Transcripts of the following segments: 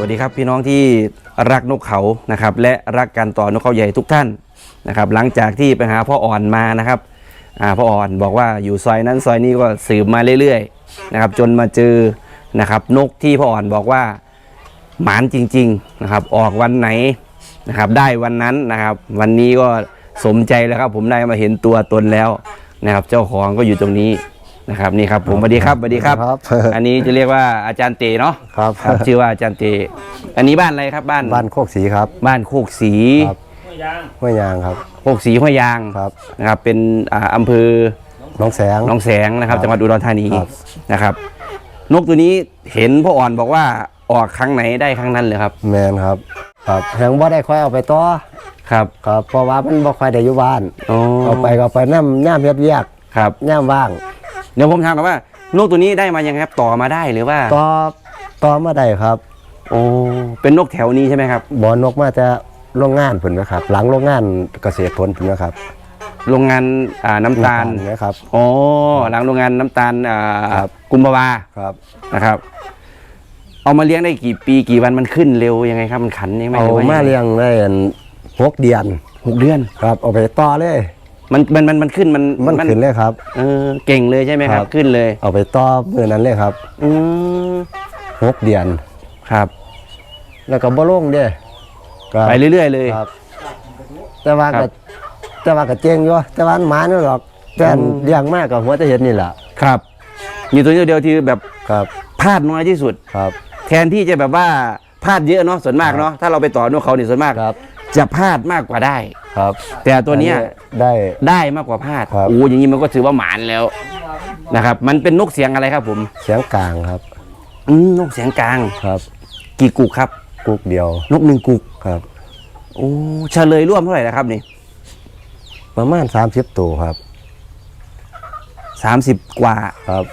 วัสดีครับพี่น้องที่รักนกเขานะครับ และรักการต่อนกเขาใหญ่ทุกท่านนะครับ หลังจากที่ไปหาพ่ออ่อนมานะครับพ่ออ่อนบอกว่าอยู่ซอยนั้นซอยนี้ก็สืบมาเรื่อยๆนะครับ จนมาเจอนะครับ นกที่พ่ออ่อนบอกว่าหมานจริง ๆนะครับ ออกวันไหนนะครับ ได้วันนั้นนะครับ วันนี้ก็สมใจแล้วครับ ผมได้มาเห็นตัวตนแล้วนะครับ เจ้าของก็อยู่ตรงนี้ นะครับนี่ครับผมสวัสดีครับสวัสดีครับ ครับ อันนี้จะเรียกว่าอาจารย์เตเนาะครับครับชื่อว่าอาจารย์เต อันนี้บ้านอะไรครับบ้านบ้านโคกสีครับ บ้านโคกสีครับ ห้วยยางครับ โคกสีห้วยยางครับ นะครับเป็นอ่าอำเภอน้องแสง หนองแสงนะครับ ครับจังหวัดอุดรธานีครับ นะครับ นกตัวนี้เห็นพ่ออ่อนบอกว่าออกครั้งไหนได้ครั้งนั้นเลยครับแมนครับ ครับแหงบ่ได้ค่อยเอาไปต่อครับครับเพราะว่ามันบ่ค่อยได้อยู่บ้าน อ๋อเอาไปก็เอาไปน้ำย่ามเฮ็ดเวียกครับย่ามว่าง เดี๋ยวผมถามกันว่านกตัวนี้ได้มายังไงครับ ต่อมาได้หรือว่า ต่อต่อมาได้ครับโอ้เป็นนกแถวนี้ใช่ไหมครับบ่อนกมาแต่โรงงานพุ่นนะครับ หลังโรงงานเกษตรผลพุ่นนะครับ โรงงานอ่าน้ำตาลนะครับอ๋อหลังโรงงานน้ำตาลอ่าครับ กุมภาวาครับนะครับ เอามาเลี้ยงได้กี่ปีกี่วันมันขึ้นเร็วยังไงครับมันขันยังไงเอาหรือว่มาเลี้ยงได้อันหกเดือนหกเดือน ครับเอาไปต่อเลย มันมันมันมันขึ้นมันมันขึ้นเลยครับเออเก่งเลยใช่ไหมครับครับขึ้นเลย เอาไปต่อมื้อนั้นเลยครับ อืมหกเดือนครับ แล้วก็บ่ลงเด้ก็ไปเรื่อยๆเลยครับ แต่ว่าครัก็บแต่ว่าก็เจ๊งอยู่แต่ว่าหมานี่หรอกแต่อันอืมเลี้ยงมากกับหัวจะเห็นนี่แหละครับ มีตัวเดียวที่แบบครับพลาดน้อยที่สุดครับ แทนที่จะแบบว่าพลาดเยอะเนาะส่วนมากเนาะถ้าเราไปต่อนกเขาเนี่ยส่วนมากครับ จะพลาดมากกว่าได้ ครับแต่ตัวเนี้ยได้ ได้มากกว่าพลาดครับ โอ้อย่างนี้มันก็ถือว่าหมานแล้วนะครับ มันเป็นนกเสียงอะไรครับ ผมเสียงกลางครับอืมนกเสียงกลาง ครับกี่กุกครับ กุกเดียวนกหนึ่งกุกครับ โอ้เฉลยร่วมเท่าไหร่นะครับนี่ประมาณ30ตัวครับ สามสิบกว่าครับ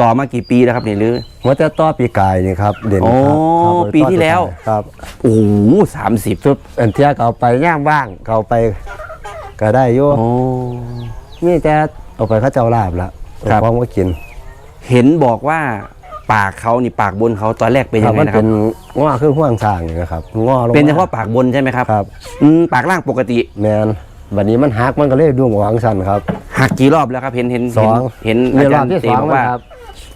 ต่อมากี่ปีแล้วครับนี่หรือหัวจะต่อปีกายนี่ครับ เด่นโอ้ครับครับปีที่แล้ว ครับโอ้สามสิบชุดอันเที่ยก็เอาไปย่างบ้างก็เอาไป ก็ได้อยู่โอ้ นี่แต่เอาไปเขาเจ้าลาบละครับ เอาของมากินเห็นบอกว่าปากเขานี่ปากบนเขาตอนแรกเป็นคยัรับงไงมันนะคเป็รับนง้อคือห่วงสร้างนี่นะครับง้อลงมเป็นเฉพาะปากบนใช่ไหมครับครับ อืมปากล่างปกติ แมนบัดนี้มันหักมันก็เลยดวงหวังสันครับ หักกี่รอบแล้วครับเห็นเห็นสองเห็นนี่เห็นรอาอบจารย์ที่เตสองบอกแล้วว่าครับ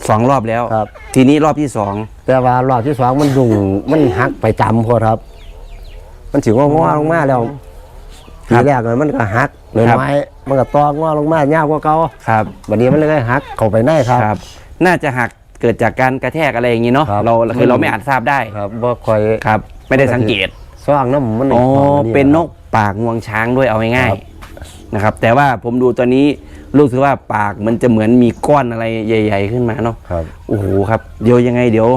สองรอบแล้ว ครับ ทีนี้รอบที่สองแต่ว่ารอบที่สองมันดุงมันหักไปจำพอครับ มันถือว่างอลงมาแล้วทีแรกเลยมันก็หักหน่อยไม้มันก็ตองอลงมาเงาวกว่าเก่าครับบัดนี้มันเลยหักเข้าไปในครับ ครับ น่าจะหักเกิดจากการกระแทกอะไรอย่างนี้เนาะครับ เราคือเราไม่อาจทราบได้ครับบ่ค่อยครับ ไม่ได้สังเกตซ่องน้ำมันอ๋อข้ามาเป็นนกปากงวงช้างด้วยเอาง่ายครับๆนะครับ แต่ว่าผมดูตัวนี้ รู้สึกว่าปากมันจะเหมือนมีก้อนอะไรใหญ่ ๆ ขึ้นมาเนาะครับโอ้โหครับเดี๋ยวยังไงเดี๋ยว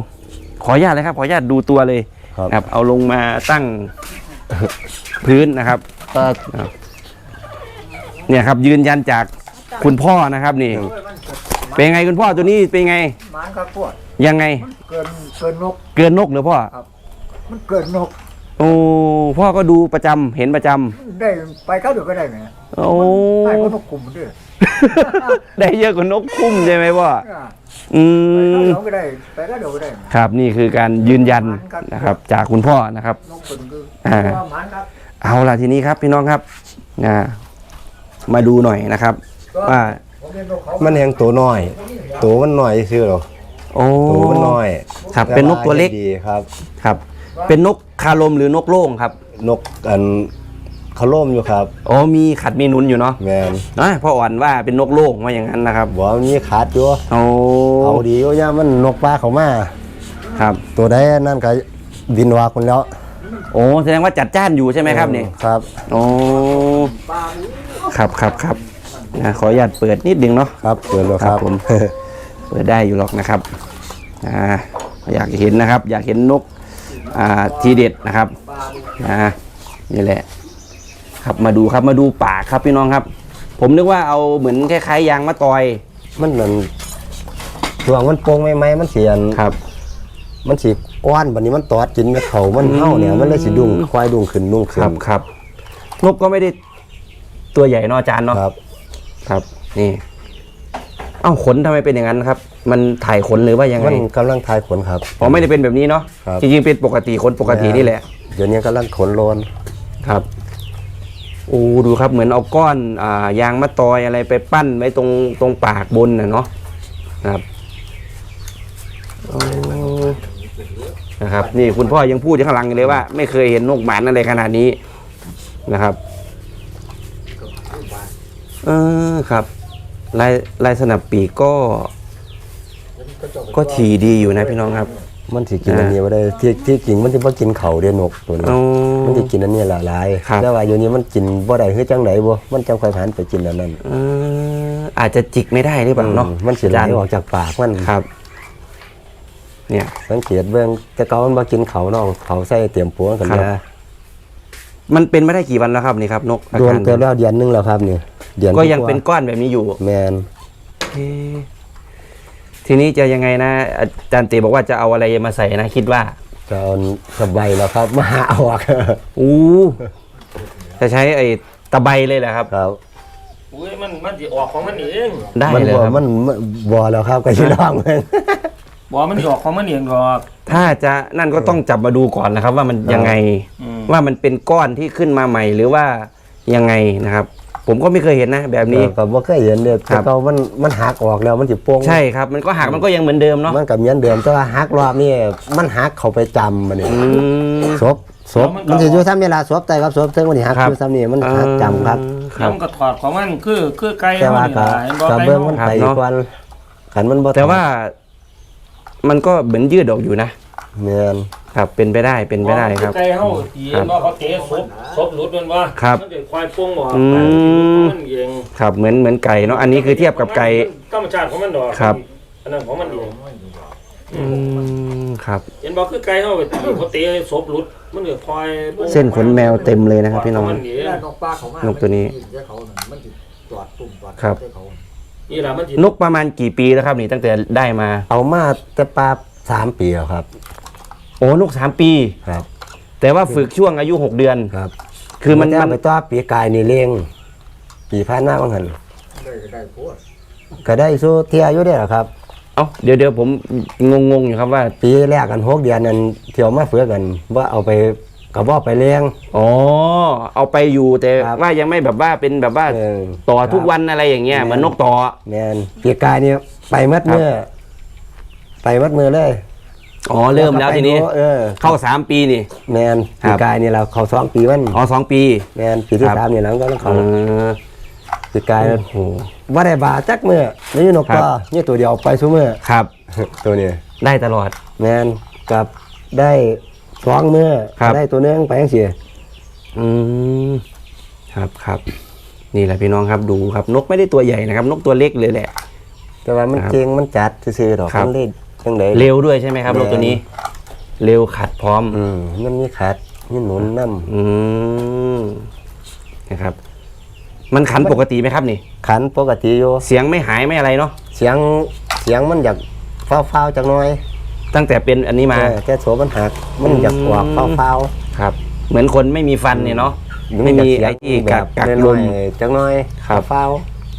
ขออนุญาตเลยครับ ขออนุญาตดูตัวเลยครับครับ เอาลงมาตั้งพื้นนะครับ ก็เนี่ยครับ ยืนยันจากคุณพ่อนะครับนี่ เป็นไงคุณพ่อตัวนี้เป็นไงหมันครับพวกยังไงเกินเกินนก เกินนกหรือพ่อมันเกินนก โอ้พ่อก็ดูประจำเห็นประจำได้ไปเข้าเดือก็ได้ไหมโอ้ได้ก็นกกลุ่มด้วย ได้เยอะกว่านกคุ้มใช่ไหมพ่ออ่าอืไปมเข้าเดือก็ได้ไปเข้าเดือก็ได้ไหมครับนี่คือการยืนยันนะครับ จากคุณพ่อนะครับนกเป็นคืออ่าว่าหมันครับเอาล่ะทีนี้ครับพี่น้องครับอ่ามาดูหน่อยนะครับ ว่าผมเรียนนกเขามันแหงตัวน้อยตัวมันน้อยซื่อหรอกโอ้ตัวมันน้อยครับเป็นนกตัวเล็กดีครับ ครับ เป็นนกคาลมหรือนกโล่งครับ นกอัน เขาล่มอยู่ครับอ๋อมีขัดมีหนุนอยู่เนาะแมนนะพ่ออ่อนว่าเป็นนกโล่งว่าอย่างนั้นนะครับบอกว่ามันมีขาดอยู่โอ้เอาดีอยู่ย่ามันนกปลาเขามาครับ ตัวใดนั่นก็บินว่าคนแล้ว โอ้แสดงว่าจัดจ้านอยู่ใช่ไหมครับเนี่ยครับโอ้ครับครับครับนะขออนุญาตเปิดนิดนึงเนาะครับเปิดแล้วคครัรับบผมเปิดได้อยู่หรอกนะครับอ่าอยากเห็นนะครับ อยากเห็นนกอ่าทีเด็ดนะครับอ่านี่แหละ ครับมาดูครับมาดูปากครับพี่น้องครับ ผมนึกว่าเอาเหมือนคล้ายๆยางมะตอยมันนั่นช่วงมันโปงใหม่ๆมันเสียนครับ มันสีอ้วนบัดนี้มันตอดกินเม็ดเขามันเห่าเนี่ยมันเลยสิดุ้งควายดุ้งขึ้นดุ้งคขึ้นรับครับนกก็ไม่ได้ตัวใหญ่เนอะอาจารย์เนาะครับ ครับ นี่ เอ้าขนทำไมเป็นอย่างนั้นครับ มันถ่ายขนหรือว่ายังไงมันกำลังทายขนครับ อ๋อไม่ได้เป็นแบบนี้เนาะครับ จริงๆเป็นปกติขนปกตินี่แหละ เดี๋ยวนี้กำลังขนโลนครับ โอ้ดูครับเหมือนเอาก้อนอ่ายางมะตอยอะไรไปปั้นไว้ตรงตรงปากบนนะเนาะนะครับโอ้นะครับ นี่คุณพ่อยังพูดอยู่ข้างหลังเลยว่า ไม่เคยเห็นนกหมานอะไรขนาดนี้นะครับเออครับลายลายสนับปีกก็ ก็ถี่ดีอยู่นะพี่น้องครับ มันสิกินอ่าอันนี้บ่ได้ที่ที่จริงมันสิบ่กินเขาเด้นกตัวนี้อ๋อมันสิกินอันนี้ละลายครับ แต่ว่าอยู่นี้มันกินบ่ได้คือจังไดบ่มันจังค่อยหันไปกินอันนั้นเอออาจจะจิกไม่ได้หรือเปล่าเนาะอืมมันสิไหลออกจากปากมันครับ เนี่ย สังเกตเบิ่งแต่เก่ามันบ่กินเขาเนาะเขาใส่เตรียมปัวกันครับ ยามันเป็นไม่ได้กี่วันแล้วครับนี่ครับ นกอาโดนการตัวแล้วเดือนหนึงแล้วครับนี่เดือนก็ยังว่าเป็นก้อนแบบนี้อยู่แมนเอ๊ะ ทีนี้จะยังไงนะ อาจารย์เตบอกว่าจะเอาอะไรมาใส่นะ คิดว่าจะเอาสบายแล้วครับมาหาเอาออกอู้จะใช้ไอ้ตะไบเลยแหละครับครับอุ้ยมันมันสิออกของมันเองได้มันเลยบ่ครับมันมันบ่แล้วครับก็สิลองเบิ่งบอกมันสิออกของมันเองหรอก ถ้าจะนั่นก็ต้องจับมาดูก่อนนะครับ ว่ามันยังไง อืม ว่ามันเป็นก้อนที่ขึ้นมาใหม่หรือว่ายังไงนะครับ ผมก็ไม่เคยเห็นนะ แบบนี้ ก็บ่เคยเห็นเด้ครัแต่บเก่ามันมันหักออกแล้วมันสิโป่งใช่ครับ มันก็หักมันก็ยังเหมือนเดิมเนาะมันก็เหมือนเดิมแต่ว่าหักรอบนี้มันหักเข้าไปจำมันนี่อืม ศพศพมันสิอยู่ซ้ำเวลาศพแต่กับศพถึงมันสิหักครับ อยู่ซ้ำนี่มันหักจำครับคแล้รัวบมันก็ถอดของมันคือคือไก่แต่เฮาว่านี่ก็ล่ะเห็นบ่ก็ไก่เบิ่งเฮามันครับไปเนาะ ก่อนขันมันบ่แต่ว่า มันก็เหมือนยืดออกอยู่นะ แม่นครับเป็นไปได้เป็นไปได้ครับ ไก่เฮาที่ครับเห็นบ่เขาเตะศพศพหลุดมันว่าครับมันจะควายโป่งออกอืมไปมันเองครับเหมือนเหมือนไก่เนาะอันนี้คือเทียบกับไก่ ธรรมชาติของมันดอกครับ อันนั้นของมันเองอืมครับ เห็นบ่คือไก่เฮาไปตีเขาเตะศพหลุดมันก็ควายโป่งเส้นขนแมวเต็มเลยนะครับพี่น้อง ขมัเแล้วนกปลาเขามานกตัวนี้มักิเขาน่ะมันสิจอดตุ่มจอดครับใส่เขานี่ล่ะมันสินกประมาณกี่ปีแล้วครับนี่ตั้งแต่ได้มา เอามาแต่ปลา สามปีแล้วครับ โอ้นกสามปี ครับ แต่ว่าฝึกช่วงอายุหกเดือน ครับ คือมันแต่มันไปต่อปีกายนี่เลี้ยงปีผ่านมาว่าหั่นได้ก็ได้โพดก็ได้สู้เที่ยอยู่ได้อล่ะครับ เอ้าเดี๋ยวเดี๋ยวผมงงงๆอยู่ครับว่า ปีแรกกันหกเดือนนั้นเที่ยวมาเฟือกัน ว่าเอาไปกระบอกไปเลี้ยง อ๋อ เอาไปอยู่แต่ครับว่ายังไม่แบบว่าเป็นแบบว่าเออต่อทุกวันอะไรอย่างเงี้ยเหมือนนกต่อแมนปีกายนี่ไปมัดมือ ไปมัดมือเลยอ๋อเริ่มแล้วทีนี้ เออ เข้าสามปีนี่ แมนครัปีบกายนี่เราเขาสองปีมันอ๋อสองปีแมนปีที่ครับสามนี่เราก็ต้องเอเขาอปีกายโอ้โหว่าได้บาจักมือนี่นกครับก็นี่ตัวเดียวไปสู้มือครับ ตัวนี้ได้ตลอดแมนกับได้สองมือครับได้ตัวหนึงไปยังสิอืมครับครับ นี่แหละพี่น้องครับดูครับ นกไม่ได้ตัวใหญ่นะครับ นกตัวเล็กเลยแหละ แต่ว่ามันครับเก่งมันจัดซื่อๆดอกครับมันเล่น จังไดเร็วด้วยใช่ไหมครับแม่นกตัวนี้ เร็วขัดพร้อม อืมมันมีขัดมีหนุนน้อืมนะครับ มันขันปกติไหมครับนี่ำขันปกติอยู่เสียงไม่หายไม่อะไรเนาะเสียงเสียงมันอยากฟ้าวๆจักหน่อย ตั้งแต่เป็นอันนี้มาเออแต่โสมันหักมันอยากออกอืมฟ้าวครับ เหมือนคนไม่มีฟันเนี่ยเนาะๆไม่มีนอยาไอ้ที่แบกักบกักลน้อมยๆจักหน่อยครับฟ้าว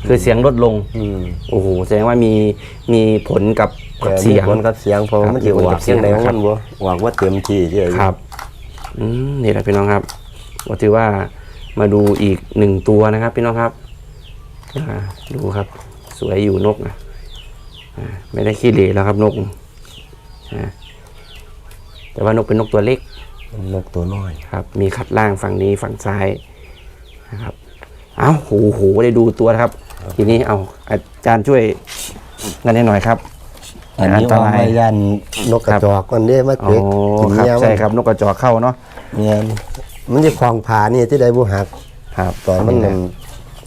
คือเสียงลดลงๆอืมโอ้โหแสดงว่ามีมีผลกับกับแต่เสียงมีผลกับเสียงเพราะครับมันสิมีผลอกัอบกเสีเสียยงงใดของนะครับมันบ่ออกว่าเต็มที่ที่ครับอืมนี่แหละพี่น้องครับก็ถือว่ามาดูอีกหนึ่งตัวนะครับ พี่น้องครับอ่าดูครับ สวยอยู่นกนะอ่าไม่ได้ขี้เหร่แล้วครับนกอ่าแต่ว่านกเป็นนกตัวเล็ก นกตัวน้อย ครับมีขัดล่างฝั่งนี้ฝั่งซ้ายนะครับ เอาโหโหได้ดูตัวนะครับ ทีนี้เอาอาจารย์ช่วยนั่นให้หน่อยครับ อันนี้อันตว่ารายไม่ยันนกกระจอกก่อนเด้มาอ๋อเต็กกินครับเมียมันใช่ครับนกกระจอกเข้าเนาะเนี่ยมันจะคลองผานี่ที่ได้บุหักครับตอนมันมัน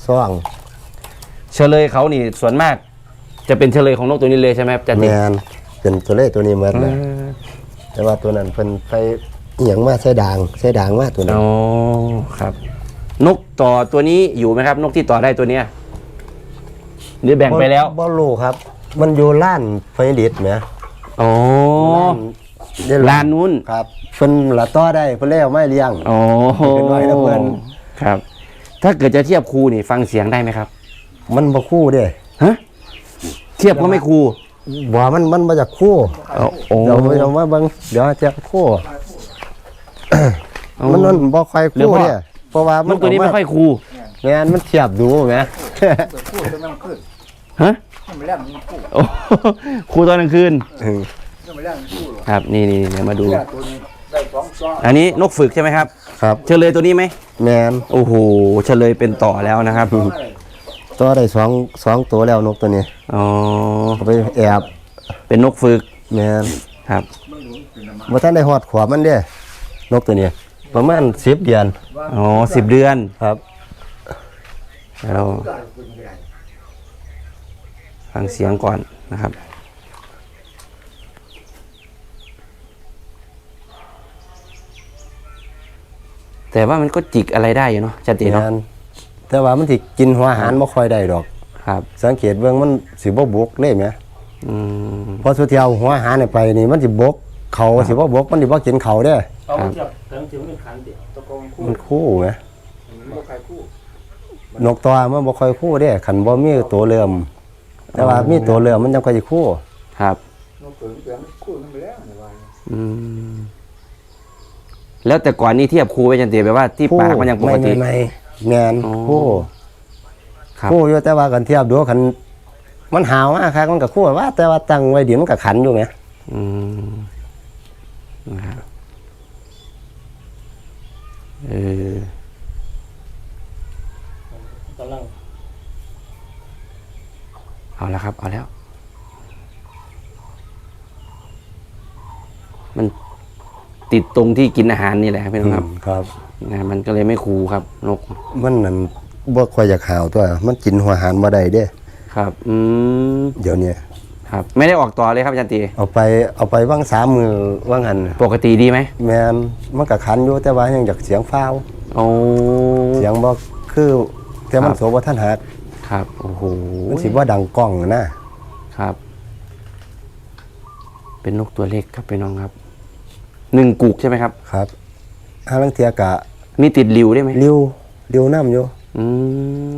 ซ่อง เฉลยเขานี่ส่วนมาก จะเป็นเฉลยของนกตัวนี้เลยใช่ไหมครับอาจารย์แมติ๊กนเป็นตัวเล่ตัวนี้หมดอืเลยมแต่ว่าตัวนั้นเพิ่นไปอหย่างมาใส่ด่างใส่ด่างมาตัวนั้นอ๋อครับ นกต่อตัวนี้อยู่ไหมครับ นกที่ต่อได้ตัวเนี้ย หรือแบ่งไปแล้วบ่รู้ครับ มันอยู่ล้านไฟดิดแหมอ๋อได้ลานนู้นครับเพิ่นละต่อได้เพิ่นเลยเอาไม้เลี้ยงอ๋อเป็นไว้นะเพื่อนครับ ถ้าเกิดจะเทียบครูนี่ฟังเสียงได้ไหมครับ มันบ่คู่เด้ฮะเทียบก็ไม่คู่บ่มันมันมาจากคู่เอาโอ้เดี๋ยวเดี๋ยวมาเบิ่งเดี๋ยวจะคู่เอามันนั่นบ่ค่อยหรือคู่ว่าเนี่ยเพราะว่านมันกตัวนี้ไม่ค่อยคู่ แม่นมันเทียบดูแหมตัวพูดตัวนั้นขึ้นฮะมันไม่แล่นมันพูดโอ้คู่ตอนกลางคืนมันไม่แล่นมันพูดหรอกครับนี่นี่เดี๋ยวมาดู แล่นตัวนี้ได้สองซ้อนอันนี้นกฝึกใช่ไหมครับ ครับ เฉลยตัวนี้ไหมแม่นโอ้โหเฉลยเป็นต่อแล้วนะครับตัวได้สองสองตัวแล้วนกตัวนี้อ๋อเอาไปแอบเป็นนกฝึกแม่นครับบ่ทันได้ฮอดขวบมันเด้นกตัวนี้ ประมาณ10เดือน อ๋อสิบเดือน ครับ เราฟังเสียงก่อนนะครับแต่ว่ามันก็จิกอะไรได้อยู่เนาะจันติเนาะแม่นแต่ว่ามันสิกินหัวอาหารบ่ค่อยได้ดอก ครับ สังเกตเบิ่งมันสิบ่บกเลยแหมอืมพอสุดเที่ยวหัวอาหารนี่ไปนี่มันสิบกเขาสิบ่บกมันสิบ่กินเขาเด้เอาเทียบเติมถึงเป็นขันเดียวตะโกนคู่มันคู่แหมมั นบ่ใครคู่นกตัวมันบ่ค่อยคู่เด้คันบ่มีตัวเลื่อมแต่ว่ามีตัวเลื่อมมันจังค่อยสิคู่ ครับนกเกิดเกิดมันคู่มันไปแล้วในวันอืมแล้วแต่ก่อนนี่เทียบครูไว้จันติแปลว่าที่ปากมันยังปกติไม่ไม่แม่นอ๋อคู่ครับคู่อยู่แต่ว่ากันเทียบดูคันมันหาวมากครับมันก็คู่ว่า แต่ว่าตั้งไว้ดิมันก็ขันอยู่แหมอืมนะครับเออ กำลัง เอาแล้วครับ เอาแล้ว มันติดตรงที่กินอาหารนี่แหละครับพี่น้องครับครับนะมันก็เลยไม่คูครับ นก มันนั่นบ่ค่อยอยากหาวตัว มันกินหัวอาหารบ่ได้เด้ครับ อืมเดี๋ยวนี้ครับ ไม่ได้ออกต่อเลยครับอาจันตีเอาไปเอาไปว่างสามมือว่างหันปกติดีไหมแมนมันก็ขันอยู่แต่ว่ายังอยากเสียงฟ้าวโอ้เสียงบ่คือแต่มันครับโสบ่ทันหัก ครับ โอ้โหมันสิบ่ดังก้องนะครับ เป็นนกตัวเล็กครับพี่น้องครับหนึ่งกุกใช่ไหมครับ ครับหาลังเทียกะ มีติดริวได้ไหมริ้วริ้วน้ำอยู่อืม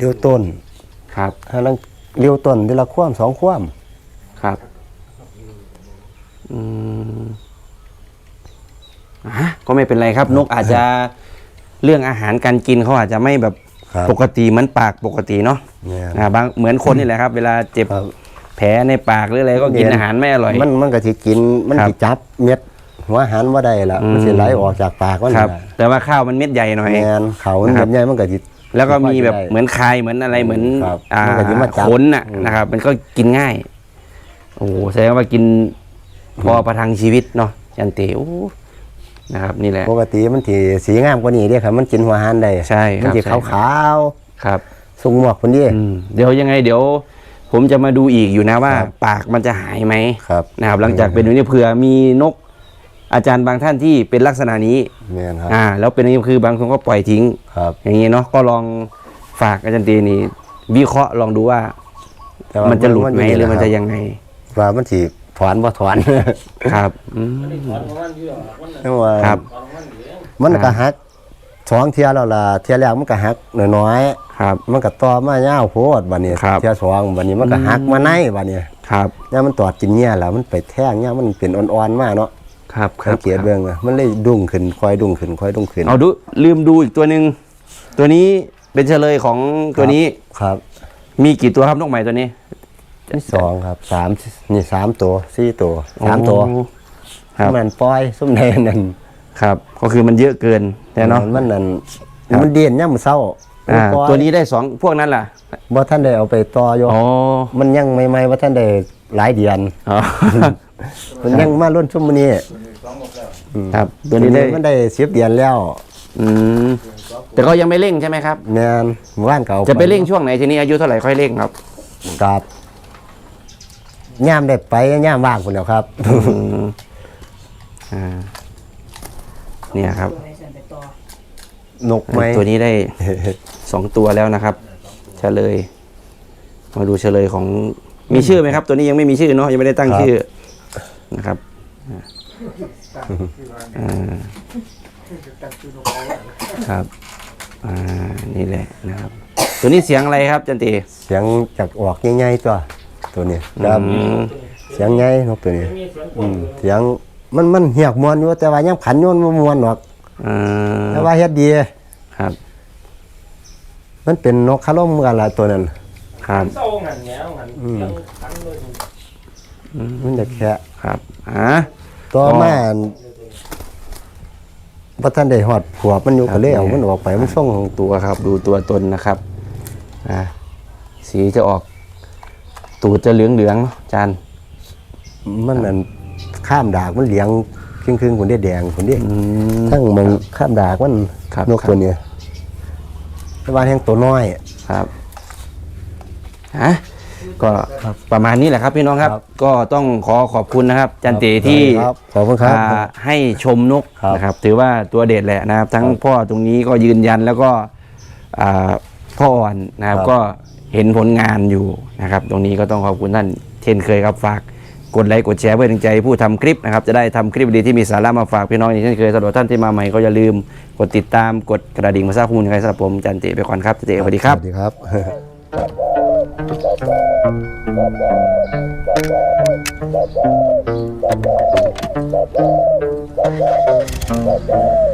ริ้วต้น ครับหาลังริ้วต้นทีละความสองความครับ อืมอะก็ไม่เป็นไรครับ นกอาจจะเรื่องอาหารการกินเขาอาจจะไม่แบบ ครับปกติเหมือนปากปกติเนาะแม่นอ่าบางเหมือนคนนี่แหละครับ เวลาเจ็บครับ แผลในปากหรืออะไรก็กินเนี่ยอาหารไม่อร่อย มันมันก็สิกินมันครับสิจับเม็ดหัวอาหารบ่ได้ล่ะอืม มันสิไหลออกจากปากมันครับ น่ะแต่ว่าข้าวมันเม็ดใหญ่หน่อย แม่นเขามันนะครับใหญ่ๆมันก็สิ แล้วก็มีแบบได้เหมือนคายเหมือนอะไรเหมือนครับอ่ามันก็จะมาจับขนน่ะอืม นะครับ มันก็กินง่าย โอ้โหแสดงว่ากินพอประทังชีวิตเนาะยันเตโอ้ นะครับนี่แหละปกติมันสิสีงามกว่านี้เด้ครับ มันกินหัวอาหารได้ใช่ครับมันสิใช่ขาวครับๆสุงหมวกพุ่นดิอืมเดี๋ยวยังไงเดี๋ยว ผมจะมาดูอีกอยู่นะว่าครับปากมันจะหายไหมครับนะครับหลังจากเป็นอย่างนี้เผื่อมีนกอาจารย์บางท่านที่เป็นลักษณะนี้แม่นครับอ่าแล้วเป็นอย่างนี้คือบางคนก็ปล่อยทิ้งครับ อย่างนี้เนาะก็ลองฝากอาจารย์ตีนี่วิเคราะห์ลองดูว่าแต่ว่ามันจะหลุดไหมยู่หรือมันจะคบยังไงว่ามันสิ ถอนบ่ถอนครับอืมอันนี้ถอนของมันอยู่หรอกมันน่ะแต่ว่าครับถอนของมันอยู่เองมันก็หักสองเที่ยแล้วล่ะเที่ยแรกมันก็หักน้อยครับๆมันก็ต่อมายาวโพดบัดนี้ครับเที่ยสองบัดนี้มันก็หักมาในบัดนี้ครับย่ามมันตอดกินเนี่ยแล้วมันไปแท่งเนี่ยมันเป็นอ่อนๆมากเนาะครับครัสับงเกตเบิ่งอะมันเลยดุ้งขึ้นค่อยดุ้งขึ้นค่อยดุ้งขึ้นเอาดูลืมดูอีกตัวหนึ่งตัวนี้เป็นเฉลยของตัวนี้ครับ มีกี่ตัวครับนกใหม่ตัวนี้ นี่สองครับสามนี่สามตัวสี่ตัวสามตัวโอ้ครับมันปล่อยซุ่มแดงนั่นครับ ก็คือมันเยอะเกินแต่เนาะมันนั่นครับมันเดียนย่ำเศร้าอ่าปล่อยตัวนี้ได้สองพวกนั้นล่ะบ่ท่านได้เอาไปต่ออยู่อ๋อมันยังใหม่ๆว่าท่านได้หลายเดือนอ๋อมันยังมารุ่นชุ่มอนี้ครับ ตัวนี้ได้มันได้สิบเดือนแล้ว อืมแต่ก็ยังไม่เร่งใช่ไหมครับแมนหมู่บ้านเก่าจะไปเร่งช่วงไหนทีนี้อายุเท่าไหร่ค่อยเร่งครับกับ ย่ามได้ไปย่ามว่างคนเดียวครับอืมอ่า เนี่ยครับ นกไหมตัวนี้ได้ สองตัวแล้วนะครับเฉลย มาดูเฉลยของมีชื่อไหมครับ ตัวนี้ยังไม่มีชื่อเนาะยังไม่ได้ตั้งชื่อนะครับอ่าครับ อ่า นี่แหละนะครับ ตัวนี้เสียงอะไรครับจันตีเสียงจากออกง่ายๆตัว ตัวนี้ครับอืมเสียงไงนกตัวนี้มีเสียงกอืว้างมเสียงมันมันเหียกมวนอยู่แต่ว่ายังผันโยนบ่มวนหรอกอ่าแต่ว่าเฮ็ดดีครับ มันเป็นนกคาร่มกันละตัวนั้นครับเศร้าหันแหงหันเสียงขันเลยมันจะแค่ครับอ่าต่ออ๋อมาบ่ทันได้ฮอดขวบมันอยู่ครัก็บเลยเอามันออกไปมันส่งของตัวครับ ดูตัวตนนะครับ อ่าสีจะออก ตูดจะเหลืองเหลืองๆเนาะอาจานมันนั่นข้ามดากมันเหลียงครึ่งๆคนได้แดงคนนี้อืมทั้งมันข้ามดากมันครับนกตัวเนี้ยแต่ว่าแห่งตัวน้อยครับฮะก็ประมาณนี้แหละครับพี่น้องครับครับก็ต้องขอขอบคุณนะครับ จันเตที่ครับขอบคุณครับอ่าให้ชมนกครับนะครับ ถือว่าตัวเด็ดแหละนะครับ ทั้งครับพ่อตรงนี้ก็ยืนยันแล้วก็อ่าพ่ออ่อนนะครับครับก็ เห็นผลงานอยู่นะครับ ตรงนี้ก็ต้องขอบคุณท่านเช่นเคยครับฝากกดไลค์กดแชร์เพื่อเป็นกำลังใจผู้ทำคลิปนะครับจะได้ทำคลิปดีที่มีสาระมาฝากพี่น้องอย่างเช่นเคยสำหรับท่านที่มาใหม่ก็อย่าลืมกดติดตามกดกระดิ่งมาทราบข้อมูลกันสำหรับผมจันเตไปก่อนครับจันเตสวัสดีครับสวัสดีครับ